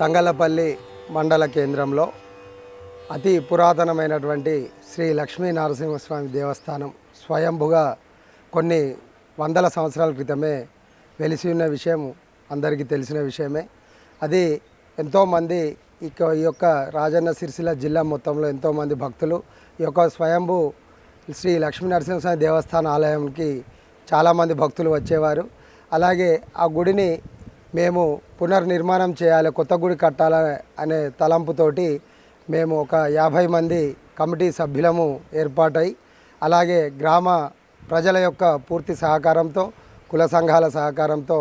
తంగలపల్లి మండల కేంద్రంలో అతి పురాతనమైనటువంటి శ్రీ లక్ష్మీ నరసింహస్వామి దేవస్థానం స్వయంభుగా కొన్ని వందల సంవత్సరాల క్రితమే వెలిసి ఉన్న విషయం అందరికీ తెలిసిన విషయమే. అది ఎంతోమంది ఇక ఈ యొక్క రాజన్న సిరిసిల్ల జిల్లా మొత్తంలో ఎంతోమంది భక్తులు ఈ యొక్క స్వయంభు శ్రీ లక్ష్మీ నరసింహస్వామి దేవస్థాన ఆలయంకి చాలామంది భక్తులు వచ్చేవారు. అలాగే ఆ గుడిని మేము పునర్నిర్మాణం చేయాలి కొత్త గుడి కట్టాలి అనే తలంపుతోటి మేము ఒక యాభై మంది కమిటీ సభ్యులము ఏర్పాటై అలాగే గ్రామ ప్రజల యొక్క పూర్తి సహకారంతో కుల సంఘాల సహకారంతో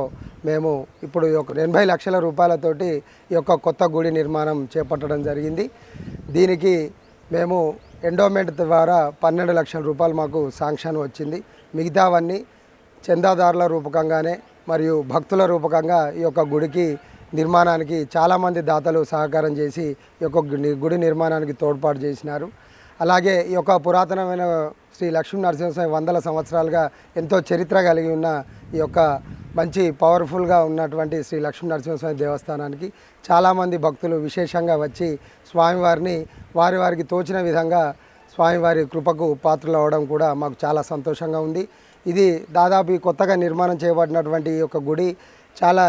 మేము ఇప్పుడు యొక్క ఎనభై లక్షల రూపాయలతోటి ఈ యొక్క కొత్త గుడి నిర్మాణం చేపట్టడం జరిగింది. దీనికి మేము ఎండోమెంట్ ద్వారా పన్నెండు లక్షల రూపాయలు మాకు శాంక్షన్ వచ్చింది. మిగతావన్నీ చందాదారుల రూపకంగానే మరియు భక్తుల రూపకంగా ఈ యొక్క గుడికి నిర్మాణానికి చాలామంది దాతలు సహకారం చేసి ఈ యొక్క గుడి- నిర్మాణానికి తోడ్పాటు చేసినారు. అలాగే ఈ యొక్క పురాతనమైన శ్రీ లక్ష్మీ నరసింహస్వామి వందల సంవత్సరాలుగా ఎంతో చరిత్ర కలిగి ఉన్న ఈ యొక్క మంచి పవర్ఫుల్గా ఉన్నటువంటి శ్రీ లక్ష్మీ నరసింహస్వామి దేవస్థానానికి చాలామంది భక్తులు విశేషంగా వచ్చి స్వామివారిని వారి వారికి తోచిన విధంగా స్వామివారి కృపకు పాత్రలు అవడం కూడా మాకు చాలా సంతోషంగా ఉంది. ఇది దాదాపు కొత్తగా నిర్మాణం చేయబడినటువంటి ఈ యొక్క గుడి చాలా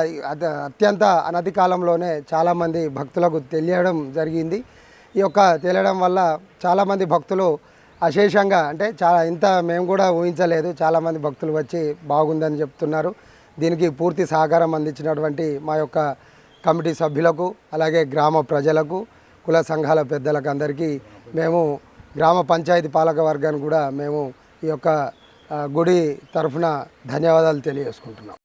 అత్యంత అనతి కాలంలోనే చాలామంది భక్తులకు తెలియడం జరిగింది. ఈ యొక్క తెలియడం వల్ల చాలామంది భక్తులు అశేషంగా అంటే చాలా ఇంత మేము కూడా ఊహించలేదు. చాలామంది భక్తులు వచ్చి బాగుందని చెప్తున్నారు. దీనికి పూర్తి సహకారం అందించినటువంటి మా యొక్క కమిటీ సభ్యులకు అలాగే గ్రామ ప్రజలకు కుల సంఘాల పెద్దలకు అందరికీ మేము గ్రామ పంచాయతీ పాలక వర్గాన్ని కూడా మేము ఈ యొక్క గుడి తరఫున ధన్యవాదాలు తెలియజేసుకుంటున్నాం.